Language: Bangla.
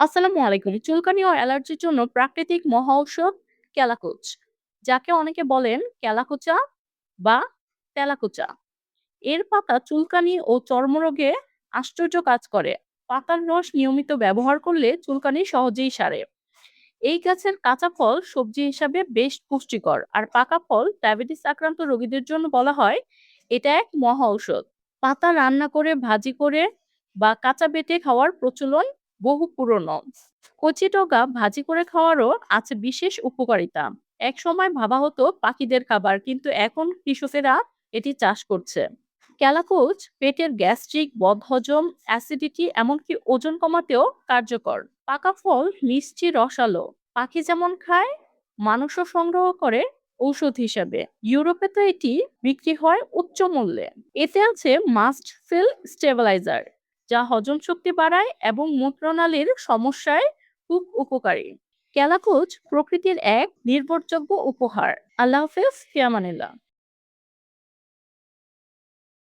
আসসালামু আলাইকুম। চুলকানি ও অ্যালার্জির জন্য প্রাকৃতিক মহা ঔষধ কেলাকুচ। যাকে অনেকে বলেন কেলাকুচা বা তেলাকুচা। এর পাতা চুলকানি ও চর্মরোগে আশ্চর্য কাজ করে। পাতার রস নিয়মিত ব্যবহার করলে চুলকানি সহজেই সারে। এই গাছের কাঁচা ফল সবজি হিসাবে বেশ পুষ্টিকর। আর পাকা ফল ডায়াবেটিস আক্রান্ত রোগীদের জন্য বলা হয় এটা এক মহা ঔষধ। পাতা রান্না করে, ভাজি করে বা কাঁচা বেটে খাওয়ার প্রচলন বহু পুরনো। কচি ডগা ভাজি করে খাওয়ারও আছে বিশেষ উপকারিতা। এক সময় ভাবা হতো পাখিদের খাবার কিন্তু এখন কৃষকেরা এটি চাষ করছে। কেলাকুচ পেটের গ্যাস্ট্রিক, বদহজম, অ্যাসিডিটি এমনকি ওজন কমাতেও কার্যকর। পাকা ফল মিষ্টি রসালো। পাখি যেমন খায়, মানুষও সংগ্রহ করে ঔষধ হিসাবে। ইউরোপে তো এটি বিক্রি হয় উচ্চ মূল্যে। এতে আছে মাস্ট সেল স্টেবিলাইজার যা হজম শক্তি বাড়ায় এবং মূত্রনালীর সমস্যায় খুব উপকারী। কেলাকুচ প্রকৃতির এক নির্ভরযোগ্য উপহার। আল্লাহ হাফেজ, ফিয়ামানিল্লা।